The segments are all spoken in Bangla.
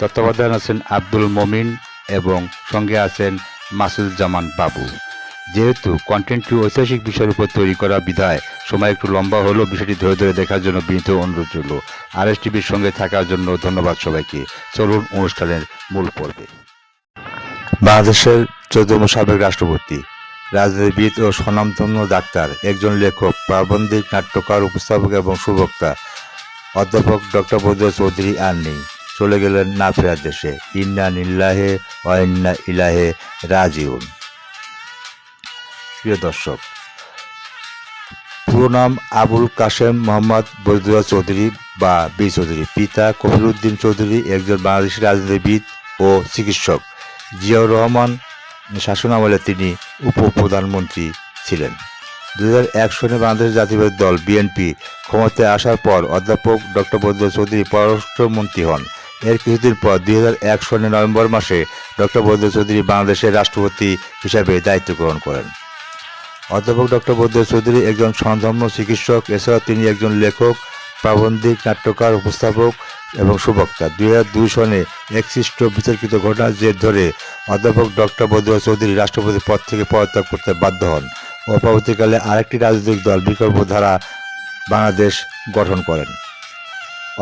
তত্ত্বাবধান আছেন আব্দুল মমিন এবং সঙ্গে আছেন মাসুদুজ্জামান বাবু। যেহেতু কন্টেন্টটি ঐতিহাসিক বিষয়ের উপর তৈরি করা বিধায় সময় একটু লম্বা হলেও বিষয়টি ধরে ধরে দেখার জন্য বিনীত অনুরোধ রইল। আর এস টিভির সঙ্গে থাকার জন্য ধন্যবাদ সবাইকে। চলুন অনুষ্ঠানের মূল পর্বে। বাংলাদেশের চৌদ্দম সাবেক রাষ্ট্রপতি, রাজনীতিবিদ ও স্বনামধন্য ডাক্তার, একজন লেখক, প্রাবন্ধিক নাট্যকার, উপস্থাপক এবং সুবক্তা, অধ্যাপক ডক্টর বৈদ্য চৌধুরী আর নেই। চলে গেলেন না ফেরার দেশে। ইন্না নিল্লাহে অন্না ইলাহে রাজিউন। প্রিয় দর্শক পুরো নাম আবুল কাশেম মোহাম্মদ বৈদুল্লাহ চৌধুরী বা বি চৌধুরী, পিতা কবিরুদ্দিন চৌধুরী, একজন বাংলাদেশি রাজনীতিবিদ ও চিকিৎসক। জিয়াউর রহমান শাসন আমলে তিনি উপপ্রধানমন্ত্রী ছিলেন। দু এক সনে বাংলাদেশ জাতীয়বাদী দল, বিএনপি ক্ষমতায় আসার পর অধ্যাপক ডক্টর বৈদ্য চৌধুরী পররাষ্ট্রমন্ত্রী হন। এর কিছুদিন পর দুই সনে নভেম্বর মাসে ডক্টর বৈদ্য চৌধুরী বাংলাদেশের রাষ্ট্রপতি হিসাবে দায়িত্ব গ্রহণ করেন। অধ্যাপক ডক্টর বৈদ্য চৌধুরী একজন স্বনামধন্য চিকিৎসক, এছাড়াও তিনি একজন লেখক, প্রাবন্ধিক, নাট্যকার, উপস্থাপক এবং সুবক্তা। দুই হাজার দুই সনে একশিষ্ট বিতর্কিত ঘটনার জের ধরে অধ্যাপক ডক্টর বৈদ্য চৌধুরী রাষ্ট্রপতি পদ থেকে পদত্যাগ করতে বাধ্য হন ও পরবর্তীকালে আরেকটি রাজনৈতিক দল বিকল্প ধারা বাংলাদেশ গঠন করেন।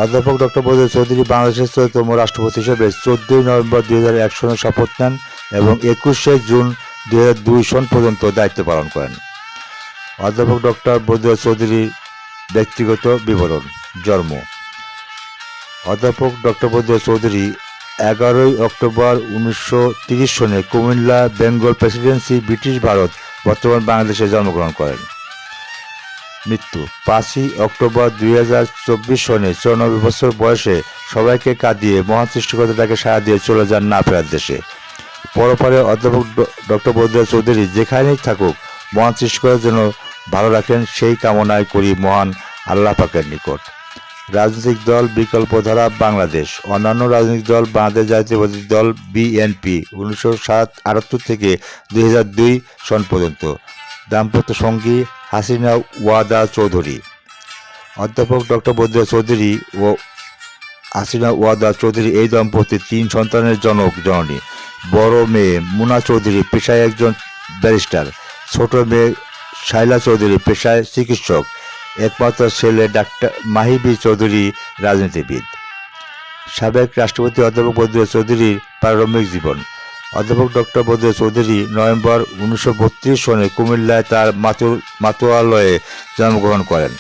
অধ্যাপক ডক্টর বৈদ্য চৌধুরী বাংলাদেশের চৌদ্দতম রাষ্ট্রপতি হিসেবে চোদ্দই নভেম্বর দুই হাজার এক সনে শপথ নেন এবং একুশে জুন দুই হাজার দুই সন পর্যন্ত দায়িত্ব পালন করেন। অধ্যাপক ডক্টর বৈদ্য চৌধুরীর ব্যক্তিগত বিবরণ, জন্ম। অধ্যাপক ডক্টর বৈদ্য চৌধুরী এগারোই অক্টোবর উনিশশো তিরিশ সনে Comilla Bengal presidency, British Bharat, বর্তমান বাংলাদেশে জন্মগ্রহণ করেন। মৃত্যু। পাঁচই অক্টোবর দুই হাজার চব্বিশ সনে চৌরানব্বই বছর বয়সে সবাইকে কাঁদিয়ে মহান সৃষ্টিকর্তাটাকে সাড়া দিয়ে চলে যান না ফেরার দেশে। পরপরে অধ্যাপক ডক্টর বৈদ্য চৌধুরী যেখানেই থাকুক মহান সৃষ্টিকর্তার জন্য ভালো রাখেন, সেই কামনায় করি মহান আল্লাহ পাকের নিকট। রাজনৈতিক দল বিকল্প ধারা বাংলাদেশ। অন্যান্য রাজনৈতিক দল বাংলাদেশ জাতীয়বাদী দল বিএনপি উনিশশো সাত আটাত্তর থেকে দুই হাজার দুই সন পর্যন্ত। দাম্পত্য সঙ্গী হাসিনা ওয়াদা চৌধুরী। অধ্যাপক ডক্টর বৈদ্য চৌধুরী ও হাসিনা ওয়াদা চৌধুরী এই দম্পতির তিন সন্তানের জনক জননী। বড় মেয়ে মুনা চৌধুরী পেশায় একজন ব্যারিস্টার। ছোট মেয়ে শাইলা চৌধুরী পেশায় চিকিৎসক। একমাত্র ছেলে ডাক্তার মাহিবি চৌধুরী রাজনীতিবিদ। সাবেক রাষ্ট্রপতি অধ্যাপক বদ্র চৌধুরীর প্রারম্ভিক জীবন। অধ্যাপক ডক্টর বদ্র চৌধুরী নভেম্বর উনিশশো বত্রিশ সনে কুমিল্লায় তার মাতুর মাতোয়ালয়ে জন্মগ্রহণ করেন।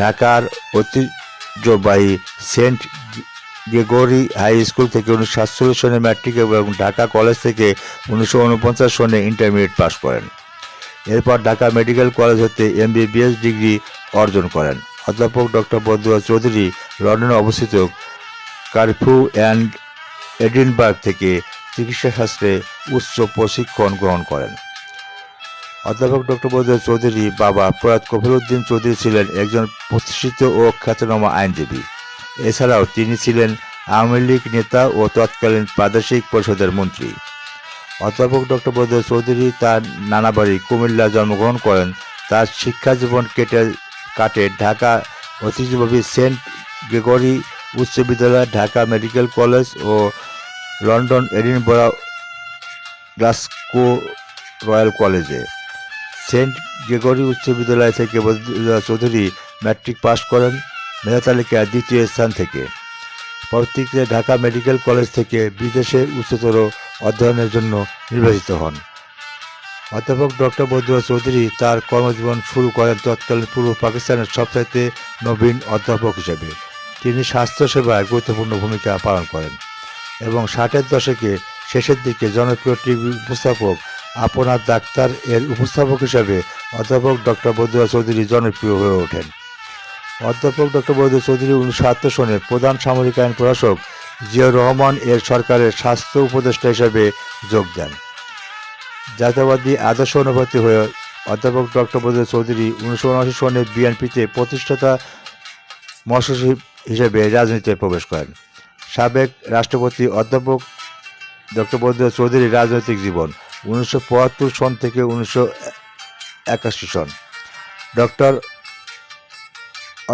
ঢাকার ঐতিহ্যবাহী সেন্ট গ্রেগরি হাই স্কুল থেকে উনিশশো সাতচল্লিশ সনে ম্যাট্রিক এবং ঢাকা কলেজ থেকে উনিশশো উনপঞ্চাশ সনে ইন্টারমিডিয়েট পাশ করেন। এরপর ঢাকা মেডিকেল কলেজ হতে এমবিবিএস ডিগ্রি অর্জন করেন। অধ্যাপক ডক্টর বদুয়া চৌধুরী লন্ডনে অবস্থিত কারফিউ অ্যান্ড এডিনবার্গ থেকে চিকিৎসাশাস্ত্রে উচ্চ প্রশিক্ষণ গ্রহণ করেন। অধ্যাপক ডক্টর বদুয়া চৌধুরী বাবা প্রয়াত কফিরুদ্দিন চৌধুরী ছিলেন একজন প্রতিষ্ঠিত ও খ্যাতনামা আইনজীবী। এছাড়াও তিনি ছিলেন আওয়ামী লীগ নেতা ও তৎকালীন প্রাদেশিক পরিষদের মন্ত্রী। অধ্যাপক ডক্টর বৈদ্য চৌধুরী তার নানা বাড়ি কুমিল্লা জন্মগ্রহণ করেন। তার শিক্ষা জীবন কেটে কাটে ঢাকা ঐতিহ্যবাহী সেন্ট গ্রেগরি উচ্চ বিদ্যালয়, ঢাকা মেডিকেল কলেজ ও লন্ডন এডিনবরা গ্লাসকো রয়্যাল কলেজে। সেন্ট গ্রেগরি উচ্চ বিদ্যালয় থেকে বৈদ্য চৌধুরী ম্যাট্রিক পাশ করেন মেধা তালিকায় দ্বিতীয় স্থান থেকে। পরবর্তীতে ঢাকা মেডিকেল কলেজ থেকে বিদেশে উচ্চতর অধ্যয়নের জন্য নির্বাচিত হন। অধ্যাপক ডক্টর বদুয়া চৌধুরী তার কর্মজীবন শুরু করেন তৎকালীন পূর্ব পাকিস্তানের সবচাইতে নবীন অধ্যাপক হিসেবে। তিনি স্বাস্থ্যসেবায় গুরুত্বপূর্ণ ভূমিকা পালন করেন। এবং ষাটের দশকে শেষের দিকে জনপ্রিয় টিভি উপস্থাপক আপনার ডাক্তার এর উপস্থাপক হিসাবে অধ্যাপক ডক্টর বদুয়া চৌধুরী জনপ্রিয় হয়ে ওঠেন। অধ্যাপক ডক্টর বৈদ্য চৌধুরী উনিশশো আত্মর সনে প্রধান সামরিক আইন প্রশাসক জিয়াউর রহমান এর সরকারের স্বাস্থ্য উপদেষ্টা হিসাবে যোগ দেন। জাতীয়বাদী আদর্শ অনুভূতি হয়ে অধ্যাপক ডক্টর বদরুল চৌধুরী উনিশশো উনআশি সনে বিএনপিতে প্রতিষ্ঠাতা মহাসচিব হিসেবে রাজনীতিতে প্রবেশ করেন। সাবেক রাষ্ট্রপতি অধ্যাপক ডক্টর বদরুল চৌধুরীর রাজনৈতিক জীবন, উনিশশো পঁয়াত্তর সন থেকে উনিশশো একাশি সন। ডক্টর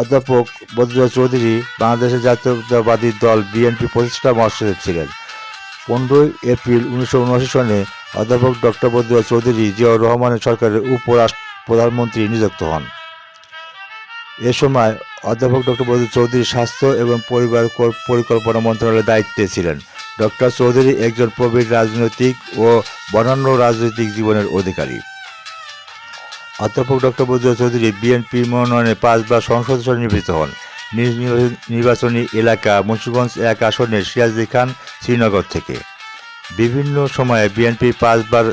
অধ্যাপক বদরুল চৌধুরী বাংলাদেশের জাতীয়তাবাদী দল বিএনপি প্রতিষ্ঠা মহাসচিব ছিলেন। পনেরোই এপ্রিল উনিশশো উনআশি সনে অধ্যাপক ডক্টর বদরুল চৌধুরী জিয়াউর রহমানের সরকারের উপরাষ্ট্র প্রধানমন্ত্রী নিযুক্ত হন। এ সময় অধ্যাপক ডক্টর বদরুল চৌধুরী স্বাস্থ্য এবং পরিবার পরিকল্পনা মন্ত্রণালয়ের দায়িত্বে ছিলেন। ডক্টর চৌধুরী একজন প্রবীণ রাজনৈতিক ও বনান্য রাজনৈতিক জীবনের অধিকারী। অধ্যাপক ডক্টর বদরুল চৌধুরী বিএনপি মনোনয়নে পাঁচবার সংসদ নির্বাচিত হন। নিজ নির্বাচনী- এলাকা মুন্সিগঞ্জ এক আসনের সিরাজদি খান শ্রীনগর থেকে। বিভিন্ন সময়ে বিএনপি পাঁচবার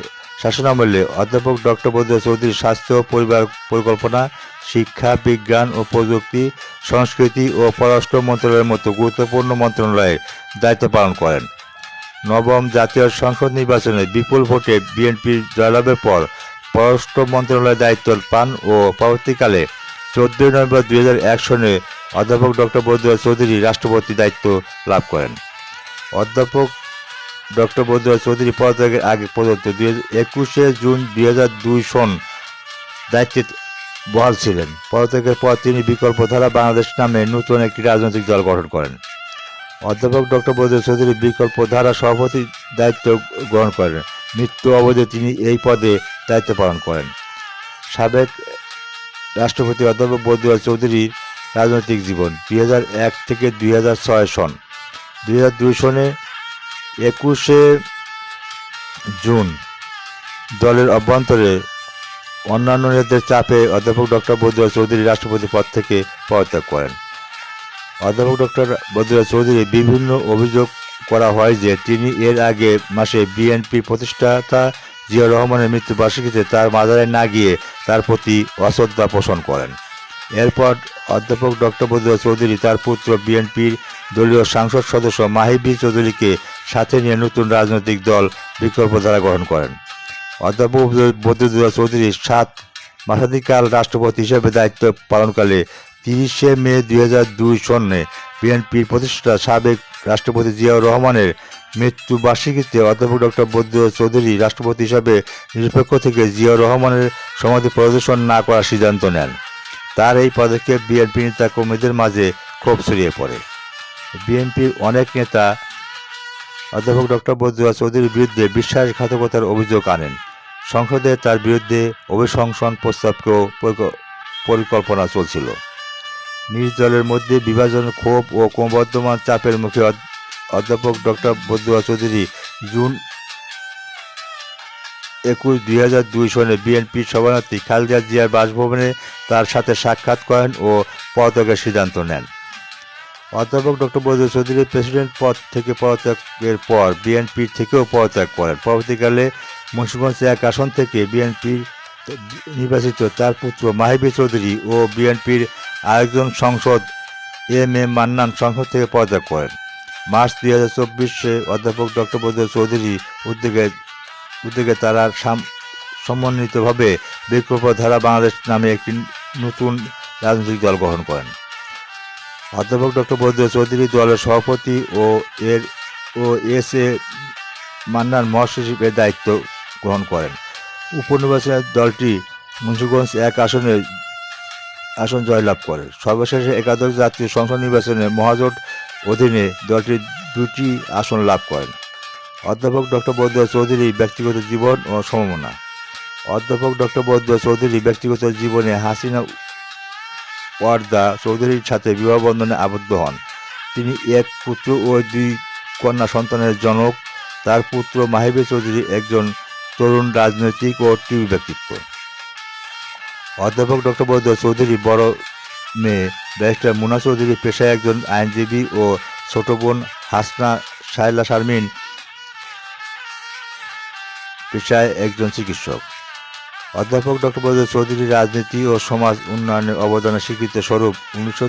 শাসনামলে অধ্যাপক ডক্টর বদরুল চৌধুরী স্বাস্থ্য, পরিবার পরিকল্পনা, শিক্ষা, বিজ্ঞান ও প্রযুক্তি, সংস্কৃতি ও পররাষ্ট্র মন্ত্রণালয়ের মতো গুরুত্বপূর্ণ মন্ত্রণালয়ের দায়িত্ব পালন করেন। নবম জাতীয় সংসদ নির্বাচনে বিপুল ভোটে বিএনপির জয়লাভের পর পররাষ্ট্র মন্ত্রণালয়ের দায়িত্ব পান ও পরবর্তীকালে চোদ্দই নভেম্বর দুই হাজার এক সনে অধ্যাপক ডক্টর বদরুল চৌধুরী রাষ্ট্রপতি দায়িত্ব লাভ করেন। অধ্যাপক ডক্টর বদরুল চৌধুরী পদত্যাগের আগে পর্যন্ত দুই একুশে জুন দুই হাজার দুই সন দায়িত্বে বহাল ছিলেন। পদত্যাগের পর তিনি বিকল্প ধারা বাংলাদেশ নামে নতুন একটি রাজনৈতিক দল গঠন করেন। অধ্যাপক ডক্টর বদরুল চৌধুরী বিকল্প ধারা সভাপতি দায়িত্ব গ্রহণ করেন। মৃত্যু অবধি তিনি এই পদে দায়িত্ব পালন করেন। সাবেক রাষ্ট্রপতি অধ্যাপক বদরুল চৌধুরীর রাজনৈতিক জীবন, দুই থেকে দুই সন। দুই হাজার দুই সনে একুশে জুন দলের অভ্যন্তরে অন্যান্য নেতাদের চাপে অধ্যাপক ডক্টর বদুয়া চৌধুরী রাষ্ট্রপতি পদ থেকে পদত্যাগ করেন। অধ্যাপক ডক্টর বদরুল চৌধুরী বিভিন্ন অভিযোগ করা হয় যে তিনি এর আগে মাসে বিএনপি প্রতিষ্ঠাতা জিয়াউর রহমানের মৃত্যুবার্ষিকীতে তার মাজারে না গিয়ে তার প্রতি অশ্রদ্ধা পোষণ করেন। এরপর অধ্যাপক ডক্টর বদুয়া চৌধুরী তার পুত্র বিএনপির দলীয় সংসদ সদস্য মাহিবি চৌধুরীকে সাথে নিয়ে নতুন রাজনৈতিক দল বিকল্প ধারা গ্রহণ করেন। অধ্যাপক বদরুল চৌধুরী সাত মাসাধিকাল রাষ্ট্রপতি হিসেবে দায়িত্ব পালনকালে তিরিশে মে দুই হাজার দুই বিএনপির প্রতিষ্ঠাতা সাবেক রাষ্ট্রপতি জিয়াউর রহমানের মৃত্যু বার্ষিকীতে অধ্যাপক ডক্টর বদরুল চৌধুরী রাষ্ট্রপতি হিসাবে নিরপেক্ষ থেকে জিয়াউর রহমানের সমাধি প্রদর্শন না করার সিদ্ধান্ত নেন। তার এই পদক্ষেপ বিএনপি নেতা কর্মীদের মাঝে ক্ষোভ ছড়িয়ে পড়ে। বিএনপির অনেক নেতা অধ্যাপক ডক্টর বদরুল চৌধুরীর বিরুদ্ধে বিশ্বাসঘাতকতার অভিযোগ আনেন। সংসদে তার বিরুদ্ধে অভিশংসন প্রস্তাবকেও পরিক- পরিকল্পনা চলছিল। নিজ দলের মধ্যে বিভাজন, ক্ষোভ ও ক্রমবর্ধমান চাপের মুখে অধ- অধ্যাপক ডক্টর বদরুল চৌধুরী জুন একুশ দুই হাজার দুই সনে বিএনপির সভানেত্রী খালেদা জিয়ার বাসভবনে তার সাথে সাক্ষাৎ করেন ও পদত্যাগের সিদ্ধান্ত নেন। অধ্যাপক ডক্টর বদরুল চৌধুরী প্রেসিডেন্ট পদ থেকে পদত্যাগের পর বিএনপির থেকেও পদত্যাগ করেন। পরবর্তীকালে মুন্সিগঞ্জ এক আসন থেকে বিএনপির নির্বাচিত তার পুত্র মাহিবি চৌধুরী ও বিএনপির আরেকজন সংসদ এম এ মান্নান সংসদ থেকে পদত্যাগ করেন। মার্চ দুই হাজার চব্বিশে অধ্যাপক ডক্টর বদরুল চৌধুরী উদ্যোগে উদ্যোগে তারা সাম- সমন্বিতভাবে বিক্ষোভ ধারা বাংলাদেশ নামে একটি নতুন রাজনৈতিক দল গঠন করেন। অধ্যাপক ডক্টর বদরুল চৌধুরী দলের সভাপতি ও এর, ও এস এ মান্নান মহাসচিবের দায়িত্ব গ্রহণ করেন। উপনির্বাচনের দলটি মুন্সিগঞ্জ এক আসনে, আসন জয়লাভ করে। সর্বশেষে একাদশ জাতীয় সংসদ নির্বাচনে মহাজোট অধীনে দলটি দুটি আসন লাভ করেন। অধ্যাপক ডক্টর বদরুল চৌধুরী ব্যক্তিগত জীবন ও সম্ভাবনা অধ্যাপক ডক্টর বদরুল চৌধুরী ব্যক্তিগত জীবনে হাসিনা ওয়ার্দা চৌধুরীর সাথে বিবাহ বন্ধনে আবদ্ধ হন। তিনি এক পুত্র ও দুই কন্যা সন্তানের জনক। তার পুত্র মাহিবি চৌধুরী একজন তরুণ রাজনৈতিক ও টিভি ব্যক্তিত্ব। অধ্যাপক ডক্টর বদরুল চৌধুরী বড় মেয়ে। ব্যারিস্টার মুনা চৌধুরী পেশায় একজন আইনজীবী ও ছোট বোন হাসনা সাইলা শারমিন পেশায় একজন চিকিৎসক। অধ্যাপক ডক্টর বদরুল চৌধুরী রাজনীতি ও সমাজ উন্নয়নের অবদানের স্বীকৃতি স্বরূপ উনিশশো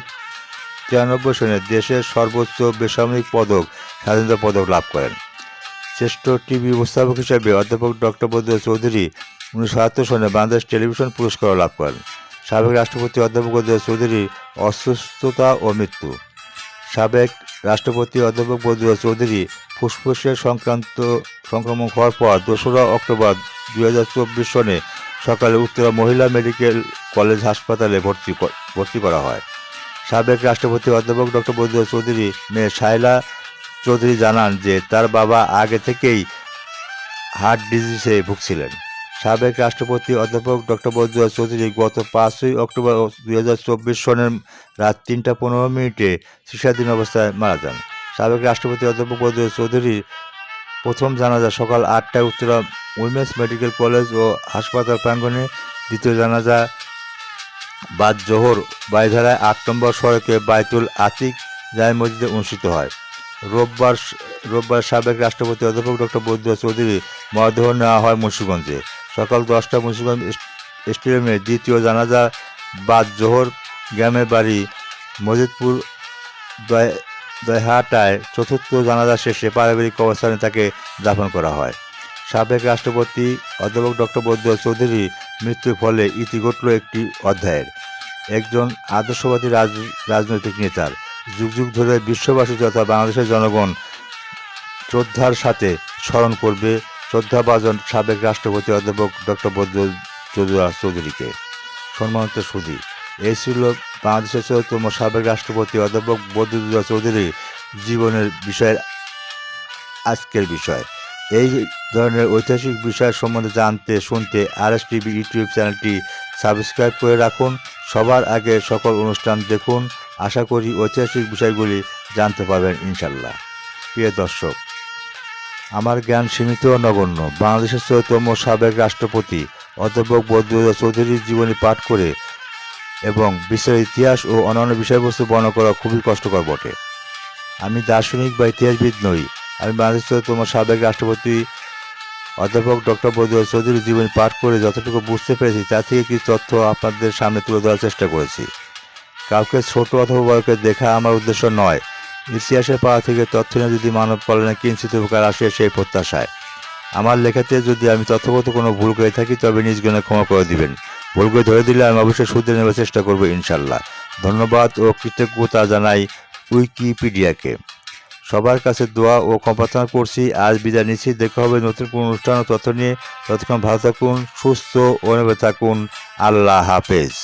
তিরানব্বই সনে দেশের সর্বোচ্চ বেসামরিক পদক, স্বাধীনতা পদক লাভ করেন। শ্রেষ্ঠ টিভি উপস্থাপক হিসেবে অধ্যাপক ডক্টর বদ্র চৌধুরী উনিশশো সাতাত্তর সনে বাংলাদেশ টেলিভিশন পুরস্কার লাভ করেন। সাবেক রাষ্ট্রপতি অধ্যাপক বদ্র চৌধুরীর অসুস্থতা ও মৃত্যু। সাবেক রাষ্ট্রপতি অধ্যাপক বদরুল চৌধুরী ফুসফুসের সংক্রান্ত সংক্রমণ হওয়ার পর দোসরা অক্টোবর দুই হাজার চব্বিশ সনে সকালে উত্তরা মহিলা মেডিকেল কলেজ হাসপাতালে ভর্তি ভর্তি করা হয়। সাবেক রাষ্ট্রপতি অধ্যাপক ডক্টর বদরুল চৌধুরী মেয়ে শাইলা চৌধুরী জানান যে তার বাবা আগে থেকেই হার্ট ডিজিজে ভুগছিলেন। সাবেক রাষ্ট্রপতি অধ্যাপক ডক্টর বদরুল চৌধুরী গত পাঁচই অক্টোবর দুই হাজার চব্বিশ সনের রাত তিনটা পনেরো মিনিটে চিকিৎসাধীন অবস্থায় মারা যান। সাবেক রাষ্ট্রপতি অধ্যাপক বদরুল চৌধুরীর প্রথম জানাজা সকাল আটটায় উত্তরা উইমেন্স মেডিকেল কলেজ ও হাসপাতাল প্রাঙ্গণে দ্বিতীয় জানাজা বাদ জোহর বাইধারায় আট নম্বর সড়কে বাইতুল আতিক জায় মসজিদে অনুষ্ঠিত হয়। রোববার রোববার সাবেক রাষ্ট্রপতি অধ্যাপক ডক্টর বৈদ্য চৌধুরী মরদেহ নেওয়া হয় মুন্সিগঞ্জে। সকাল দশটা মুন্সিগঞ্জ স্টেডিয়ামে দ্বিতীয় জানাজা বাদ জোহর গ্রামের বাড়ি মজিদপুর দয়হাটায় চতুর্থ জানাজা শেষে পারিবারিক অবস্থানে তাকে দাফন করা হয়। সাবেক রাষ্ট্রপতি অধ্যাপক ডক্টর বৈদ্য চৌধুরী মৃত্যুর ফলে ইতি ঘটল একটি অধ্যায়ের। একজন আদর্শবাদী রাজ, রাজনৈতিক নেতার যুগ যুগ ধরে বিশ্ববাসী তথা বাংলাদেশের জনগণ শ্রদ্ধার সাথে স্মরণ করবে শ্রদ্ধাভাজন সাবেক রাষ্ট্রপতি অধ্যাপক ডক্টর বদরুল চৌধুরী, চৌধুরীকে। সম্মানিত সুধী, এই ছিল বাংলাদেশের চৌদ্দতম সাবেক রাষ্ট্রপতি অধ্যাপক বদরুল্লাহ চৌধুরী জীবনের বিষয়ের আজকের বিষয়। এই ধরনের ঐতিহাসিক বিষয় সম্বন্ধে জানতে, শুনতে আর এস টিভি ইউটিউব চ্যানেলটি সাবস্ক্রাইব করে রাখুন। সবার আগে সকল অনুষ্ঠান দেখুন। আশা করি ঐতিহাসিক বিষয়গুলি জানতে পারবেন ইনশাল্লাহ প্রিয় দর্শক, আমার জ্ঞান সীমিত ও নগণ্য। বাংলাদেশের চৌদ্দতম সাবেক রাষ্ট্রপতি অধ্যাপক বদরুল্লাহ চৌধুরীর জীবনী পাঠ করে এবং বিশ্বের ইতিহাস ও অন্যান্য বিষয়বস্তু বর্ণনা করা খুবই কষ্টকর বটে। আমি দার্শনিক বা ইতিহাসবিদ নই। আমি বাংলাদেশের তোমার সাবেক রাষ্ট্রপতি অধ্যাপক ডক্টর বদুল চৌধুরীর জীবনী পাঠ করে যতটুকু বুঝতে পেরেছি তা থেকে কিছু তথ্য আপনাদের সামনে তুলে ধরার চেষ্টা করেছি। কাউকে ছোট অথবা বড়কে দেখা আমার উদ্দেশ্য নয়। ইতিহাসের পাড়া থেকে তথ্য নিয়ে যদি মানব কল্যাণে কিঞ্চিত উপকার আসে, সেই প্রত্যাশায়। আমার লেখাতে যদি আমি তথ্যগত কোনো ভুল করে থাকি, তবে নিজ গুণে ক্ষমা করে দিবেন। ভুল করে ধরে দিলে আমি অবশ্যই শুধরে নেওয়ার চেষ্টা করব, ইনশাল্লাহ। ধন্যবাদ ও কৃতজ্ঞতা জানাই উইকিপিডিয়াকে। সবার কাছে দোয়া ও কম্পার্থনা করছি। আজ বিদায় নিচ্ছি। দেখা হবে নতুন কোনো অনুষ্ঠান ও তথ্য নিয়ে। ততক্ষণ ভালো থাকুন, সুস্থ ও নেবে থাকুন। আল্লাহ হাফেজ।